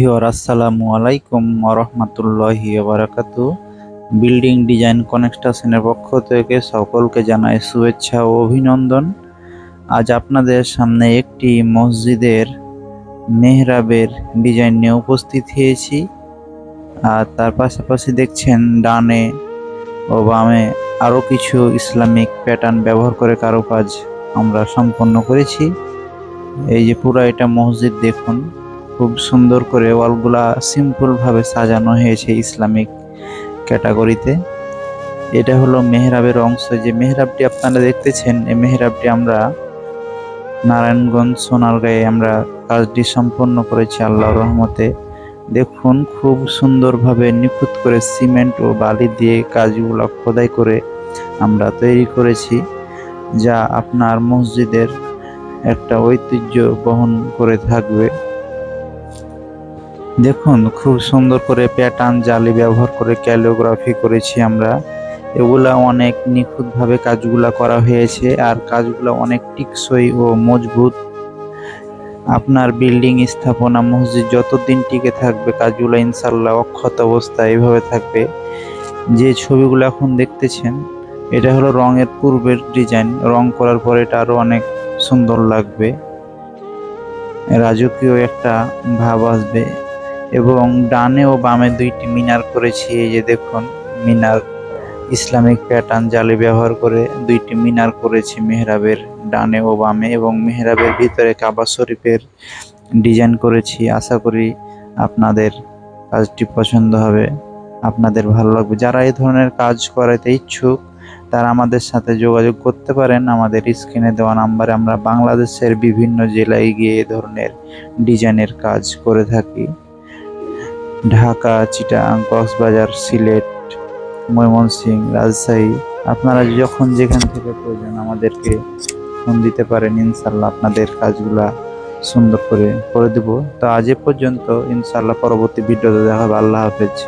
Viewer আসসালামু আলাইকুম রহমতুল্লাহি বারাকাতু বিল্ডিং ডিজাইন কনস্ট্রাকশনের পক্ষ থেকে সকলকে জানাই শুভেচ্ছা ও অভিনন্দন। আজ আপনাদের সামনে একটি মসজিদের মেহরাবের ডিজাইন নিয়ে উপস্থিত হয়েছি। আর তার পাশাপাশি দেখছেন ডানে ও বামে আরও কিছু ইসলামিক প্যাটার্ন ব্যবহার করে কারুকাজ আমরা সম্পন্ন করেছি। এই যে পুরো এটা মসজিদ দেখুন। খুব সুন্দর করে ওয়ালগুলা সিম্পলভাবে সাজানো হয়েছে ইসলামিক ক্যাটাগরিতে। এটা হলো মেহরাবের অংশ। যে মেহরাবটি আপনারা দেখতেছেন, এই মেহরাবটি আমরা নারায়ণগঞ্জ সোনারগাঁয়ে আমরা কাজটি সম্পন্ন করেছি আল্লাহ রহমতে। দেখুন, খুব সুন্দরভাবে নিখুঁত করে সিমেন্ট ও বালি দিয়ে কাজগুলো খোদাই করে আমরা তৈরি করেছি, যা আপনার মসজিদের একটা ঐতিহ্য বহন করে থাকবে। দেখুন, খুব সুন্দর করে প্যাটার্ন জালি ব্যবহার করে ক্যালিওগ্রাফি করেছি আমরা। এগুলা অনেক নিখুঁতভাবে কাজগুলা করা হয়েছে আর কাজগুলো অনেক টিকসই ও মজবুত। আপনার বিল্ডিং স্থাপনা, মসজিদ যতদিন টিকে থাকবে, কাজগুলো ইনশাল্লাহ অক্ষত অবস্থায় এইভাবে থাকবে। যে ছবিগুলো এখন দেখতেছেন, এটা হলো রঙের পূর্বের ডিজাইন রং করার পরে এটা আরও অনেক সুন্দর লাগবে। রাজকীয় একটা ভাব আসবে। এবং ডানে ও বামে দুইটি মিনার করেছি। এই যে দেখুন, মিনার, ইসলামিক প্যাটার্ন জালি ব্যবহার করে দুইটি মিনার করেছি মেহরাবের ডানে ও বামে এবং মেহরাবের ভিতরে কাবা শরীফের ডিজাইন করেছি। আশা করি আপনাদের কাজটি পছন্দ হবে, আপনাদের ভালো লাগবে। যারা এই ধরনের কাজ করাতে ইচ্ছুক, তারা আমাদের সাথে যোগাযোগ করতে পারেন। আমাদের স্ক্রিনে দেওয়া নাম্বারে আমরা বাংলাদেশের বিভিন্ন জেলায় গিয়ে এ ধরনের ডিজাইনের কাজ করে থাকি। ঢাকা, চিটাং, কক্সবাজার, সিলেট, ময়মনসিংহ, রাজশাহী। আপনারা যখন যেখান থেকে প্রয়োজন আমাদেরকে ফোন দিতে পারেন ইনশাল্লাহ আপনাদের কাজগুলা সুন্দর করে করে দেব। তো আজ এ পর্যন্ত ইনশাল্লাহ পরবর্তী ভিডিওতে দেখা হবে। আল্লাহ হাফেজ।